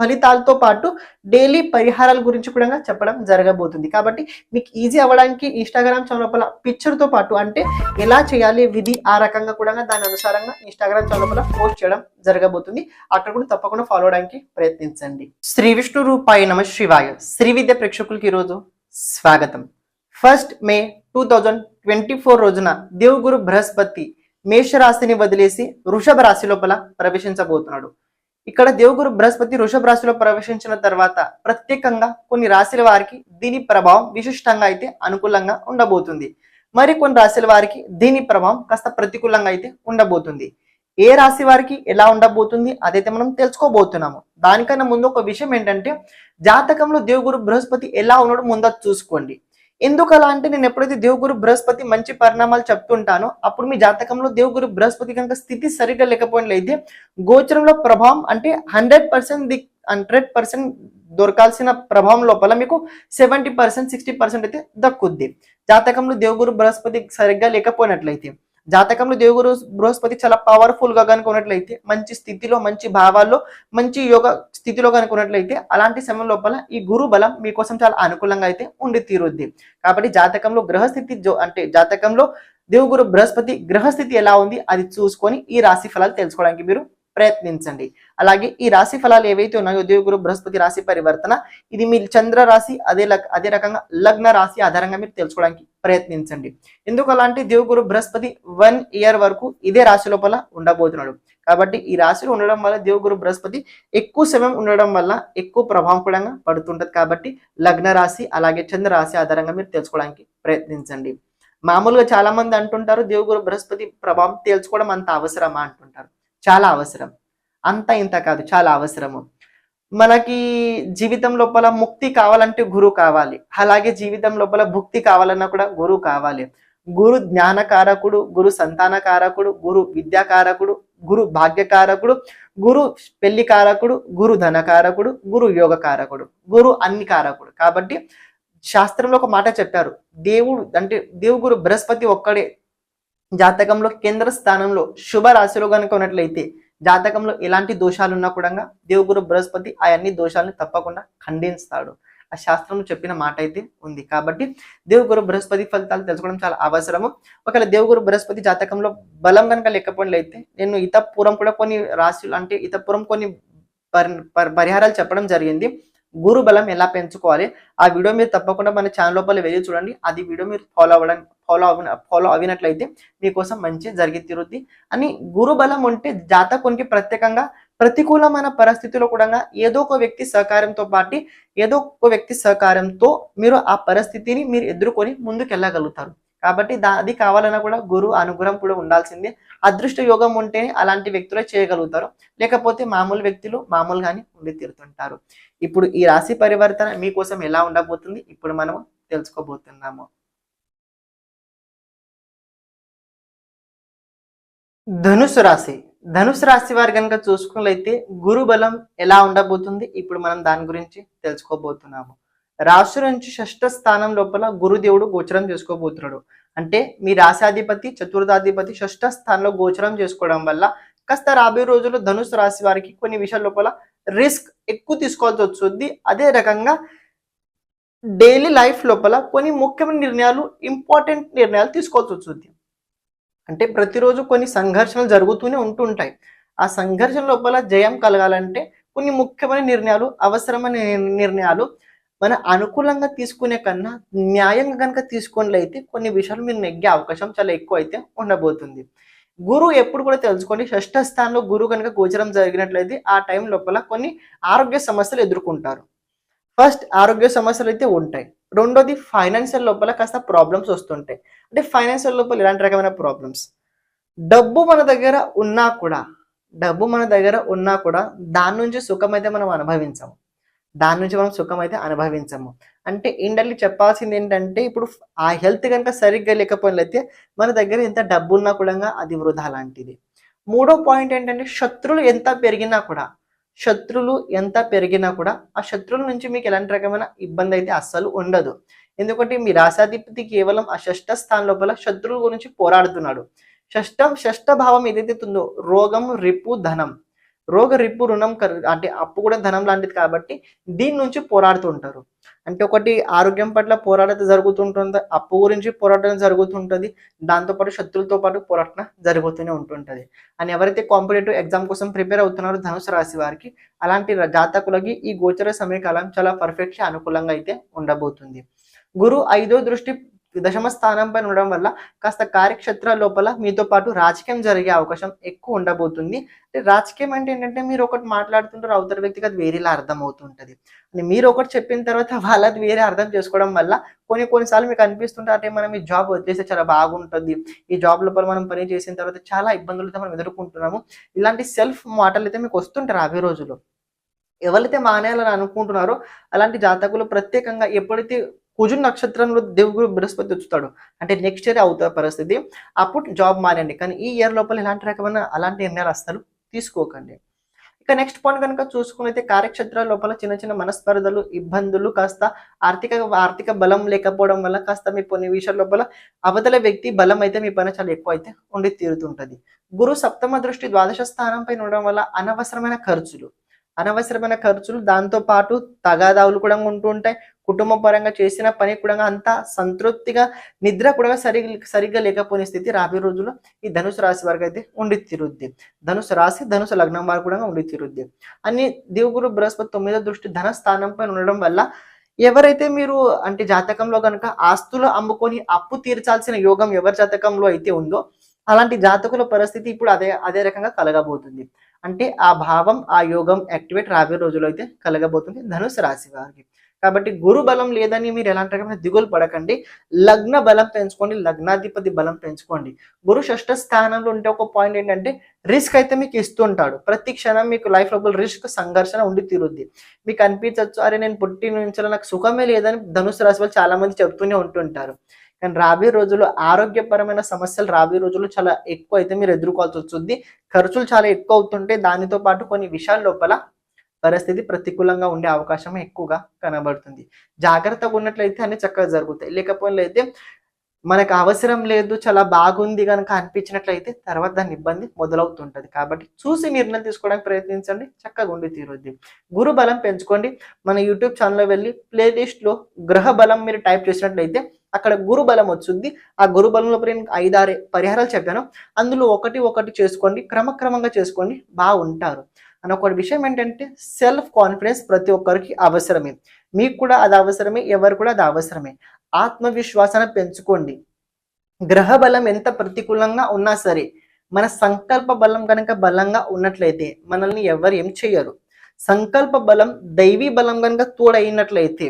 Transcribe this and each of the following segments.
ఫలితాలతో పాటు డైలీ పరిహారాల గురించి కూడా చెప్పడం జరగబోతుంది. కాబట్టి మీకు ఈజీ అవ్వడానికి ఇన్స్టాగ్రామ్ చౌలపల పిక్చర్తో పాటు అంటే ఎలా చేయాలి విధి ఆ రకంగా కూడా దాని అనుసారంగా ఇన్స్టాగ్రామ్ చౌలపల పోస్ట్ చేయడం జరగబోతుంది. అక్కడ కూడా తప్పకుండా ఫాలో అవడానికి ప్రయత్నించండి. శ్రీ విష్ణు రూపాయ నమ శివాయ. శ్రీ విద్య ప్రేక్షకులకి ఈరోజు స్వాగతం. First May two thousand twenty four రోజున దేవుగురు బృహస్పతి మేషరాశిని వదిలేసి వృషభ రాశి లోపల ప్రవేశించబోతున్నాడు. ఇక్కడ దేవుగురు బృహస్పతి వృషభ రాశిలో ప్రవేశించిన తర్వాత ప్రత్యేకంగా కొన్ని రాశుల వారికి దీని ప్రభావం విశిష్టంగా అయితే అనుకూలంగా ఉండబోతుంది. మరి కొన్ని రాశుల వారికి దీని ప్రభావం కాస్త ప్రతికూలంగా అయితే ఉండబోతుంది. ఏ రాశి వారికి ఎలా ఉండబోతుంది అదైతే మనం తెలుసుకోబోతున్నాము. దానికన్నా ముందు ఒక విషయం ఏంటంటే జాతకంలో దేవుగురు బృహస్పతి ఎలా ఉన్నాడో ముందు చూసుకోండి. ఎందుకు అలా అంటే నేను ఎప్పుడైతే దేవుగురు బృహస్పతి మంచి పరిణామాలు చెప్తుంటానో అప్పుడు మీ జాతకంలో దేవుగురు బృహస్పతి కనుక స్థితి సరిగ్గా లేకపోయినట్లయితే గోచరంలో ప్రభావం అంటే hundred percent the hundred percent దొరకాల్సిన ప్రభావం లోపల మీకు సెవెంటీ పర్సెంట్ సిక్స్టీ పర్సెంట్ అయితే దక్కుద్ది. జాతకంలో దేవుగురు బృహస్పతి సరిగ్గా లేకపోయినట్లయితే జాతకంలో దేవుగురు బృహస్పతి చాలా పవర్ఫుల్గా కనుక ఉన్నట్లయితే మంచి స్థితిలో మంచి భావాల్లో మంచి యోగ స్థితిలో కనుక ఉన్నట్లయితే అలాంటి సమయం లోపల ఈ గురు బలం మీకోసం చాలా అనుకూలంగా అయితే ఉండి తీరుద్ది. కాబట్టి జాతకంలో గ్రహస్థితి అంటే జాతకంలో దేవుగురు బృహస్పతి గ్రహస్థితి ఎలా ఉంది అది చూసుకొని ఈ రాశి ఫలాలు తెలుసుకోవడానికి మీరు ప్రయత్నించండి. అలాగే ఈ రాశి ఫలాలు ఏవైతే ఉన్నాయో దేవుగురు బృహస్పతి రాశి పరివర్తన ఇది మీ చంద్ర రాశి అదే అదే రకంగా లగ్న రాశి ఆధారంగా మీరు తెలుసుకోవడానికి ప్రయత్నించండి. ఎందుకు అలాంటి? దేవుగురు బృహస్పతి వన్ ఇయర్ వరకు ఇదే రాశి లోపల ఉండబోతున్నాడు. కాబట్టి ఈ రాశిలో ఉండడం వల్ల దేవుగురు బృహస్పతి ఎక్కువ సమయం ఉండడం వల్ల ఎక్కువ ప్రభావం కూడా పడుతుంటది కాబట్టి లగ్న రాశి అలాగే చంద్ర రాశి ఆధారంగా మీరు తెలుసుకోవడానికి ప్రయత్నించండి. మామూలుగా చాలా మంది అంటుంటారు దేవుగురు బృహస్పతి ప్రభావం తేల్చుకోవడం అంత అవసరమా అంటుంటారు. చాలా అవసరం. అంత ఇంత కాదు చాలా అవసరము. మనకి జీవితం లోపల ముక్తి కావాలంటే గురువు కావాలి. అలాగే జీవితం లోపల భుక్తి కావాలన్నా కూడా గురువు కావాలి. గురు జ్ఞానకారకుడు గురు సంతానకారకుడు గురు విద్యాకారకుడు గురు భాగ్యకారకుడు గురు పెళ్ళి కారకుడు గురు ధనకారకుడు గురు యోగకారకుడు గురు అన్ని కారకుడు. కాబట్టి శాస్త్రంలో ఒక మాట చెప్పారు. దేవుడు అంటే దేవుగురు బృహస్పతి ఒక్కడే. జాతకంలో కేంద్ర స్థానంలో శుభ రాశిలో కనుక ఉన్నట్లయితే జాతకంలో ఎలాంటి దోషాలు ఉన్నా కూడా దేవుగురు బృహస్పతి ఆ అన్ని దోషాలను తప్పకుండా ఖండిస్తాడు. ఆ శాస్త్రం చెప్పిన మాట అయితే ఉంది. కాబట్టి దేవుగురు బృహస్పతి ఫలితాలు తెలుసుకోవడం చాలా అవసరము. ఒకవేళ దేవుగురు బృహస్పతి జాతకంలో బలం కనుక లేకపోయినట్లయితే నేను ఇతపూర్వం కూడా కొన్ని రాశులు అంటే ఇతపూర్వం కొన్ని పరి- పరి- పరిహారాలు చెప్పడం జరిగింది. గురు బలం ఎలా పెంచుకోవాలి? ఆ వీడియో మీరు తప్పకుండా మన ఛానల్ లోపల వెళ్ళి చూడండి. అది వీడియో మీరు ఫాలో అవ్వడం ఫాలో అవ ఫాలో అవినట్లయితే మీకోసం మంచి జరిగి తీరుద్ది. అని గురు బలం ఉంటే జాతకునికి ప్రత్యేకంగా ప్రతికూలమైన పరిస్థితిలో కూడా ఏదో ఒక వ్యక్తి సహకారంతో పాటు ఏదో ఒక వ్యక్తి సహకారంతో మీరు ఆ పరిస్థితిని మీరు ఎదుర్కొని ముందుకు వెళ్ళగలుగుతారు కాబట్టి దా అది కావాలన్నా కూడా గురువు అనుగ్రహం కూడా ఉండాల్సిందే. అదృష్ట యోగం ఉంటేనే అలాంటి వ్యక్తులే చేయగలుగుతారు. లేకపోతే మామూలు వ్యక్తులు మామూలుగానే ఉండి తీరుతుంటారు. ఇప్పుడు ఈ రాశి పరివర్తన మీకోసం ఎలా ఉండబోతుంది? ఇప్పుడు మనం తెలుసుకోబోతున్నాము. ధనుసు రాశి. ధనుసు రాశి వారు కనుక చూసుకున్నట్లయితే గురు బలం ఎలా ఉండబోతుంది? ఇప్పుడు మనం దాని గురించి తెలుసుకోబోతున్నాము. రాశి నుంచి షష్ఠ స్థానం లోపల గురుదేవుడు గోచరం చేసుకోబోతున్నాడు. అంటే మీ రాశాధిపతి చతుర్థాధిపతి షష్ఠ స్థానంలో గోచరం చేసుకోవడం వల్ల కాస్త రాబోయే రోజుల్లో ధనుసు రాశి వారికి కొన్ని విషయాల లోపల రిస్క్ ఎక్కువ తీసుకోవాల్సి వస్తుంది. అదే రకంగా డైలీ లైఫ్ లోపల కొన్ని ముఖ్యమైన నిర్ణయాలు ఇంపార్టెంట్ నిర్ణయాలు తీసుకోవాల్సి వస్తుంది. అంటే ప్రతిరోజు కొన్ని సంఘర్షణలు జరుగుతూనే ఉంటుంటాయి. ఆ సంఘర్షణ లోపల జయం కలగాలంటే కొన్ని ముఖ్యమైన నిర్ణయాలు అవసరమైన నిర్ణయాలు మన అనుకూలంగా తీసుకునే కన్నా న్యాయంగా కనుక తీసుకున్నట్లయితే కొన్ని విషయాలు మీరు నెగ్గే అవకాశం చాలా ఎక్కువ అయితే ఉండబోతుంది. గురువు ఎప్పుడు కూడా తెలుసుకోండి షష్ఠ స్థానంలో గురువు కనుక గోచరం జరిగినట్లయితే ఆ టైం లోపల కొన్ని ఆరోగ్య సమస్యలు ఎదుర్కొంటారు. ఫస్ట్ ఆరోగ్య సమస్యలు అయితే ఉంటాయి. రెండోది ఫైనాన్షియల్ లోపల కాస్త ప్రాబ్లమ్స్ వస్తుంటాయి. అంటే ఫైనాన్షియల్ లోపల ఇలాంటి రకమైన ప్రాబ్లమ్స్? డబ్బు మన దగ్గర ఉన్నా కూడా డబ్బు మన దగ్గర ఉన్నా కూడా దాని నుంచి సుఖమైతే మనం అనుభవించాము. దాని నుంచి మనం సుఖం అయితే అనుభవించము. అంటే ఇండర్లీ చెప్పాల్సింది ఏంటంటే ఇప్పుడు ఆ హెల్త్ కనుక సరిగ్గా లేకపోయినట్లయితే మన దగ్గర ఎంత డబ్బు ఉన్నా కూడా అది వృధా లాంటిది. మూడో పాయింట్ ఏంటంటే శత్రులు ఎంత పెరిగినా కూడా శత్రులు ఎంత పెరిగినా కూడా ఆ శత్రువుల నుంచి మీకు ఎలాంటి రకమైన ఇబ్బంది అయితే అస్సలు ఉండదు. ఎందుకంటే మీ రాశాధిపతి కేవలం ఆ షష్ఠ స్థానం లోపల శత్రువుల గురించి పోరాడుతున్నాడు. షష్టం షష్ఠ భావం ఏదైతే ఉందో రోగం రిపు ధనం. రోగ రిప్పు రుణం అంటే అప్పు కూడా ధనం లాంటిది కాబట్టి దీని నుంచి పోరాడుతుంటారు అంటే ఒకటి ఆరోగ్యం పట్ల పోరాటం జరుగుతుంటుంది అప్పు గురించి పోరాటం జరుగుతుంటుంది దాంతోపాటు శత్రులతో పాటు పోరాటం జరుగుతూనే ఉంటుంటుంది. అని ఎవరైతే కాంపిటేటివ్ ఎగ్జామ్ కోసం ప్రిపేర్ అవుతున్నారో ధనుసు రాశి వారికి అలాంటి ర- జాతకులకి ఈ గోచర సమయకాలం చాలా పర్ఫెక్ట్ అనుకూలంగా అయితే ఉండబోతుంది. గురు ఐదో దృష్టి దశమ స్థానం పైన ఉండడం వల్ల కాస్త కార్యక్షేత్రాల లోపల మీతో పాటు రాజకీయం జరిగే అవకాశం ఎక్కువ ఉండబోతుంది. అంటే రాజకీయం అంటే ఏంటంటే మీరు ఒకటి మాట్లాడుతుంటారు అవతల వ్యక్తికి అది వేరేలా అర్థం అవుతుంటది అని మీరు ఒకటి చెప్పిన తర్వాత వాళ్ళది వేరే అర్థం చేసుకోవడం వల్ల కొన్ని కొన్నిసార్లు మీకు అనిపిస్తుంటే అంటే మనం ఈ జాబ్ వచ్చేస్తే చాలా బాగుంటుంది. ఈ జాబ్ లోపల మనం పని చేసిన తర్వాత చాలా ఇబ్బందులతో మనం ఎదుర్కొంటున్నాము. ఇలాంటి సెల్ఫ్ మాటలు అయితే మీకు వస్తుంటారు అవే రోజులు. ఎవరైతే మానేయాలని అనుకుంటున్నారో అలాంటి జాతకులు ప్రత్యేకంగా ఎప్పుడైతే కుజు నక్షత్రంలో దేవుడు బృహస్పతి వచ్చుతాడు. అంటే నెక్స్ట్ ఇయర్ అవుతా పరిస్థితి. అప్పుడు జాబ్ మారండి. కానీ ఈ ఇయర్ లోపల ఎలాంటి రకమైన అలాంటి నిర్ణయాలు అస్సలు తీసుకోకండి. ఇక నెక్స్ట్ పాయింట్ కనుక చూసుకునైతే కార్యక్షేత్రాల లోపల చిన్న చిన్న మనస్పర్ధలు ఇబ్బందులు కాస్త ఆర్థిక ఆర్థిక బలం లేకపోవడం వల్ల కాస్త మీ కొన్ని విషయాల లోపల అవతల వ్యక్తి బలం అయితే మీ పైన చాలా ఎక్కువ అయితే ఉండి తీరుతుంటది. గురు సప్తమ దృష్టి ద్వాదశ స్థానం పైన ఉండడం వల్ల అనవసరమైన ఖర్చులు అనవసరమైన ఖర్చులు దాంతో పాటు తగాదావులు కూడా ఉంటూ ఉంటాయి. కుటుంబ పరంగా చేసిన పని కూడా అంత సంతృప్తిగా నిద్ర కూడా సరి సరిగ్గా లేకపోయిన స్థితి రాబోయే రోజుల్లో ఈ ధనుసు రాశి వారికి అయితే ఉండి తీరుద్ది ధనుసు రాశి ధనుసు లగ్నం వారు కూడా ఉండి తీరుద్ది అని దేవుగురు బృహస్పతి తొమ్మిదో దృష్టి ధన స్థానం పైన ఉండడం వల్ల ఎవరైతే మీరు అంటే జాతకంలో కనుక ఆస్తులు అమ్ముకొని అప్పు తీర్చాల్సిన యోగం ఎవరి జాతకంలో అయితే ఉందో అలాంటి జాతకుల పరిస్థితి ఇప్పుడు అదే అదే రకంగా కలగబోతుంది. అంటే ఆ భావం ఆ యోగం యాక్టివేట్ రాబోయే రోజుల్లో అయితే కలగబోతుంది ధనుసు రాశి వారికి. కాబట్టి గురు బలం లేదని మీరు ఎలాంటి రకమైన దిగులు పడకండి. లగ్న బలం పెంచుకోండి లగ్నాధిపతి బలం పెంచుకోండి. గురు షష్ఠ స్థానంలో ఉంటే ఒక పాయింట్ ఏంటంటే రిస్క్ అయితే మీకు ఇస్తుంటాడు ప్రతి క్షణం మీకు లైఫ్ లోపల రిస్క్ సంఘర్షణ ఉండి తీరుద్ది. మీకు అనిపించవచ్చు అరే నేను పుట్టిన నుంచి నాకు సుఖమే లేదని ధనుసు రాశి వాళ్ళు చాలా మంది చెప్తూనే ఉంటుంటారు. కానీ రాబోయే రోజుల్లో ఆరోగ్యపరమైన సమస్యలు రాబోయే రోజుల్లో చాలా ఎక్కువ అయితే మీరు ఎదుర్కోవాల్సి వస్తుంది. ఖర్చులు చాలా ఎక్కువ అవుతుంటే దానితో పాటు కొన్ని విషయాల లోపల పరిస్థితి ప్రతికూలంగా ఉండే అవకాశం ఎక్కువగా కనబడుతుంది. జాగ్రత్తగా ఉన్నట్లయితే అన్ని చక్కగా జరుగుతాయి. లేకపోయినట్లయితే మనకు అవసరం లేదు చాలా బాగుంది కనుక అనిపించినట్లయితే తర్వాత దాని ఇబ్బంది మొదలవుతుంటది. కాబట్టి చూసి నిర్ణయం తీసుకోవడానికి ప్రయత్నించండి. చక్కగా ఉండి తీరుద్ది. గురు బలం పెంచుకోండి. మన యూట్యూబ్ ఛానల్లో వెళ్ళి ప్లేలిస్ట్లో గ్రహ బలం మీరు టైప్ చేసినట్లయితే అక్కడ గురు బలం వచ్చింది. ఆ గురు బలంలో నేను ఐదారు పరిహారాలు చెప్పాను. అందులో ఒకటి ఒకటి చేసుకోండి క్రమక్రమంగా చేసుకోండి బాగుంటారు. అని ఒక విషయం ఏంటంటే సెల్ఫ్ కాన్ఫిడెన్స్ ప్రతి ఒక్కరికి అవసరమే. మీకు కూడా అది అవసరమే ఎవరు కూడా అది అవసరమే. ఆత్మవిశ్వాసాన్ని పెంచుకోండి. గ్రహ బలం ఎంత ప్రతికూలంగా ఉన్నా సరే మన సంకల్ప బలం కనుక బలంగా ఉన్నట్లయితే మనల్ని ఎవరు ఏం చేయరు. సంకల్ప బలం దైవీ బలం కనుక తోడైనట్లయితే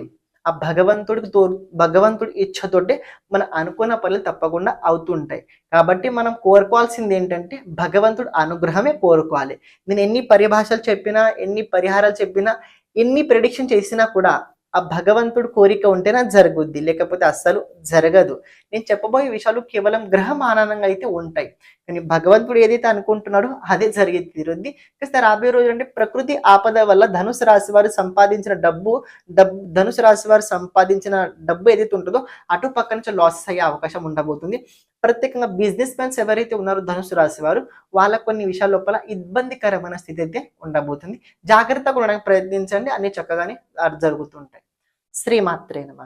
ఆ భగవంతుడికి తో భగవంతుడి ఇచ్చతోటే మనం అనుకున్న పనులు తప్పకుండా అవుతుంటాయి. కాబట్టి మనం కోరుకోవాల్సింది ఏంటంటే భగవంతుడు అనుగ్రహమే కోరుకోవాలి. నేను ఎన్ని పరిభాషలు చెప్పినా ఎన్ని పరిహారాలు చెప్పినా ఎన్ని ప్రిడిక్షన్ చేసినా కూడా ఆ భగవంతుడు కోరిక ఉంటేనే జరుగుద్ది లేకపోతే అస్సలు జరగదు. నేను చెప్పబోయే విషయాలు కేవలం గ్రహమానంగా అయితే ఉంటాయి. కానీ భగవంతుడు ఏదైతే అనుకుంటున్నాడో అదే జరిగి తీరుద్ది. కాస్త రాబోయే రోజు అంటే ప్రకృతి ఆపద వల్ల ధనుసు రాశి వారు సంపాదించిన డబ్బు డబ్బు ధనుసు రాశి వారు సంపాదించిన డబ్బు ఏదైతే ఉంటుందో అటు పక్క నుంచి లాసెస్ అయ్యే అవకాశం ఉండబోతుంది. ప్రత్యేకంగా బిజినెస్ మ్యాన్స్ ఎవరైతే ఉన్నారో ధనుసు రాశి వారు వాళ్ళ కొన్ని విషయాల లోపల ఇబ్బందికరమైన స్థితి అయితే ఉండబోతుంది. జాగ్రత్తగా ఉండడానికి ప్రయత్నించండి. అన్ని చక్కగానే జరుగుతుంటాయి. శ్రీమాత్రే నమ.